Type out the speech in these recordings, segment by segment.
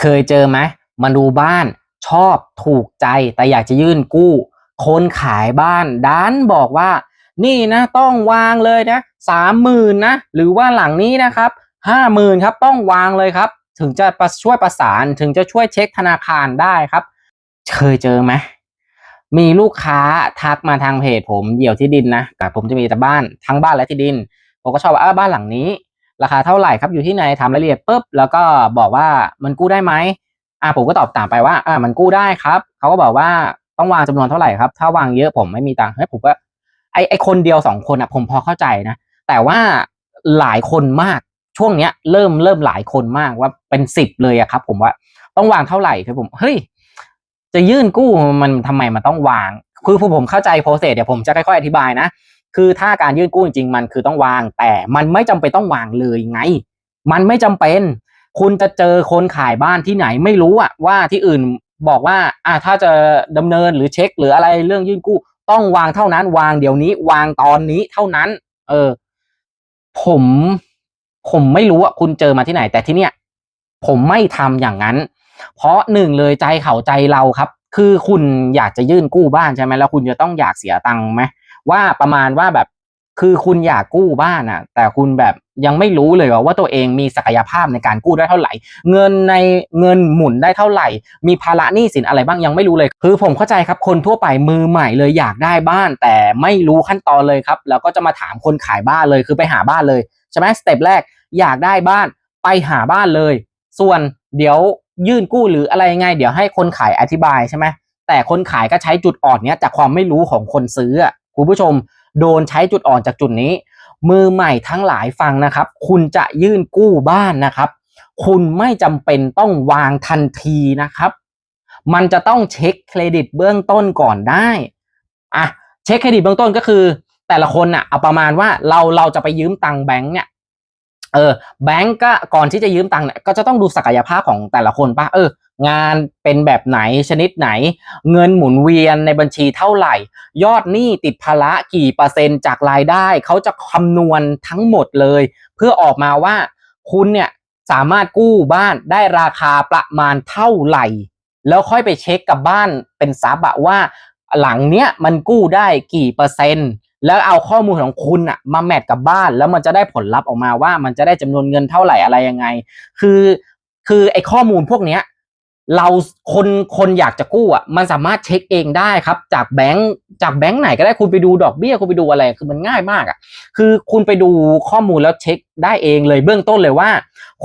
เคยเจอไหมมาดูบ้านชอบถูกใจแต่อยากจะยื่นกู้ คนขายบ้านดันบอกว่า นี่นะต้องวางเลยนะสามหมื่นนะหรือว่าหลังนี้นะครับห้าหมื่นครับต้องวางเลยครับ ถึงจะช่วยประสานถึงจะช่วยเช็คธนาคารได้ครับ เคยเจอไหมมีลูกค้าทักมาทางเพจผมเดี่ยวที่ดินนะแต่ผมจะมีแต่บ้านทั้งบ้านและที่ดิน ผมก็ชอบว่าบ้านหลังนี้ ราคาเท่าไหร่ครับอยู่ที่ไหนทำรายละเอียดปุ๊บแล้วก็บอกว่ามันกู้ได้ไหมอ่าผมก็ตอบตามไปว่าอ่ามันกู้ได้ครับเขาก็บอกว่าต้องวางจำนวนเท่าไหร่ครับ ถ้าวางเยอะผมไม่มีตังค์เฮ้ยผมก็ไอไอคนเดียวสองคนอะผมพอเข้าใจนะ แต่ว่าหลายคนมากช่วงเนี้ย เริ่มเริ่มหลายคนมากว่าเป็นสิบเลยอะครับ ผมว่าต้องวางเท่าไหร่คือผมเฮ้ยจะยื่นกู้มันทำไมมันต้องวาง คือพอผมเข้าใจโปรเซสเดี๋ยวผมจะค่อยๆอธิบายนะ คือถ้าการยื่นกู้จริงๆมันคือต้องวาง แต่มันไม่จำเป็นต้องวางเลยไง มันไม่จำเป็น คุณจะเจอคนขายบ้านที่ไหนไม่รู้อะว่าที่อื่นบอกว่าอ่าถ้าจะดำเนินหรือเช็ค หรืออะไรเรื่องยื่นกู้ ต้องวางเท่านั้น วางเดี๋ยวนี้ วางตอนนี้เท่านั้น เออ ผมผมไม่รู้ว่าคุณเจอมาที่ไหน แต่ที่เนี้ยผมไม่ทำอย่างนั้น เพราะหนึ่งเลยใจเขาใจเราครับ คือคุณอยากจะยื่นกู้บ้านใช่ไหมแล้วคุณจะต้องอยากเสียตังค์ไหม ว่าประมาณว่าแบบคือคุณอยากกู้บ้านอะ แต่คุณแบบยังไม่รู้เลยว่าตัวเองมีศักยภาพในการกู้ได้เท่าไหร่ เงินในเงินหมุนได้เท่าไหร่ มีภาระหนี้สินอะไรบ้างยังไม่รู้เลย คือผมเข้าใจครับคนทั่วไปมือใหม่เลยอยากได้บ้าน แต่ไม่รู้ขั้นตอนเลยครับ แล้วก็จะมาถามคนขายบ้านเลยคือไปหาบ้านเลยใช่ไหมสเต็ปแรกอยากได้บ้านไปหาบ้านเลย ส่วนเดี๋ยวยื่นกู้หรืออะไรไง เดี๋ยวให้คนขายอธิบายใช่ไหมแต่คนขายก็ใช้จุดอ่อนเนี้ยจากความไม่รู้ของคนซื้ออะ คุณผู้ชมโดนใช้จุดอ่อนจากจุดนี้ มือใหม่ทั้งหลายฟังนะครับ คุณจะยื่นกู้บ้านนะครับ คุณไม่จำเป็นต้องวางทันทีนะครับ มันจะต้องเช็คเครดิตเบื้องต้นก่อนได้อะเช็คเครดิตเบื้องต้นก็คือ แต่ละคนอะเอาประมาณว่าเราเราจะไปยืมตังค์แบงค์เนี่ยเออแบงก์ก็ก่อนที่จะยืมตังค์เนี่ยก็จะต้องดูศักยภาพของแต่ละคนป่ะเออ งานเป็นแบบไหนชนิดไหน เงินหมุนเวียนในบัญชีเท่าไหร่ ยอดหนี้ติดภาระกี่เปอร์เซ็นต์จากรายได้ เขาจะคำนวณทั้งหมดเลย เพื่อออกมาว่าคุณเนี่ยสามารถกู้บ้านได้ราคาประมาณเท่าไหร่ แล้วค่อยไปเช็คกับบ้านเป็นซับะว่าหลังเนี้ยมันกู้ได้กี่เปอร์เซ็นต์ แล้วเอาข้อมูลของคุณอะมาแมทกับบ้านแล้วมันจะได้ผลลัพธ์ออกมาว่ามันจะได้จำนวนเงินเท่าไหร่อะไรยังไง คือคือไอ้ข้อมูลพวกเนี้ย เราคนคนอยากจะกู้อะมันสามารถเช็คเองได้ครับ จากแบงค์จากแบงค์ไหนก็ได้คุณไปดูดอกเบี้ยคุณไปดูอะไรคือมันง่ายมากอะ คือคุณไปดูข้อมูลแล้วเช็คได้เองเลยเบื้องต้นเลยว่า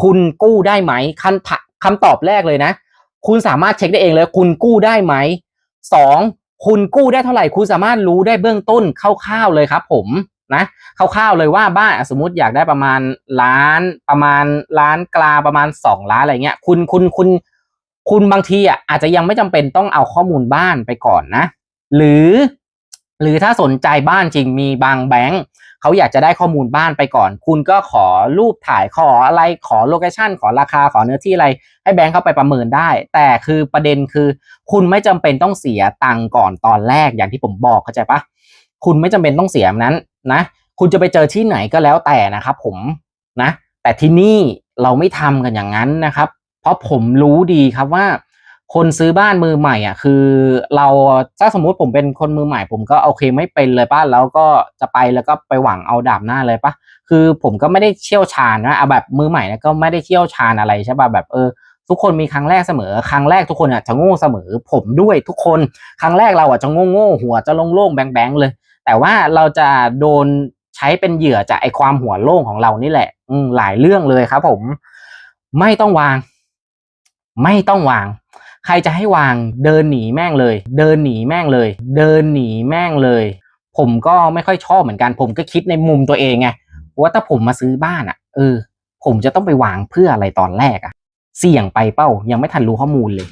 คุณกู้ได้ไหมคำถคำตอบแรกเลยนะ คุณสามารถเช็คได้เองเลย คุณกู้ได้ไหมสองคุณกู้ได้เท่าไหร่คุณสามารถรู้ได้เบื้องต้นคร่าวๆเลยครับ ผมนะคร่าวๆเลยว่าบ้านสมมติอยากได้ประมาณล้านประมาณล้านกลาประมาณสองล้านอะไรเงี้ยคุณคุณคุณ คุณบางทีอะอาจจะยังไม่จำเป็นต้องเอาข้อมูลบ้านไปก่อนนะ หรือ หรือถ้าสนใจบ้านจริงมีบางแบงค์เขาอยากจะได้ข้อมูลบ้านไปก่อน คุณก็ขอรูปถ่ายขออะไรขอโลเคชันขอราคาขอเนื้อที่อะไร ให้แบงค์เข้าไปประเมินได้ แต่คือประเด็นคือ คุณไม่จำเป็นต้องเสียตังค์ก่อนตอนแรกอย่างที่ผมบอกเข้าใจปะคุณไม่จำเป็นต้องเสียนั้นนะ คุณจะไปเจอที่ไหนก็แล้วแต่นะครับ ผมนะ แต่ที่นี่เราไม่ทำกันอย่างนั้นนะครับ เพราะผมรู้ดีครับว่า คนซื้อบ้านมือใหม่อะคือ เราถ้าสมมุติผมเป็นคนมือใหม่ ผมก็โอเคไม่เป็นเลยป้าแล้วก็จะไปแล้วก็ไปหวังเอาดาบหน้าเลยปะคือผมก็ไม่ได้เชี่ยวชาญนะเอาแบบมือใหม่นะก็ไม่ได้เชี่ยวชาญอะไรใช่ป่ะแบบเออทุกคนมีครั้งแรกเสมอ ครั้งแรกทุกคนอะจะโง่เสมอ ผมด้วยทุกคน ครั้งแรกเราอะจะโง่โง่หัวจะโล่งๆแบงๆเลย แต่ว่าเราจะโดนใช้เป็นเหยื่อจากไอความหัวโล่งของเรานี่แหละ อืหลายเรื่องเลยครับผม ไม่ต้องวาง ไม่ต้องวาง ใครจะให้วางเดินหนีแม่งเลย เดินหนีแม่งเลย เดินหนีแม่งเลย ผมก็ไม่ค่อยชอบเหมือนกัน ผมก็คิดในมุมตัวเองไงว่าถ้าผมมาซื้อบ้านอะ เออ ผมจะต้องไปวางเพื่ออะไรตอนแรกอะ เสี่ยงไปเป้ายังไม่ทันรู้ข้อมูลเลย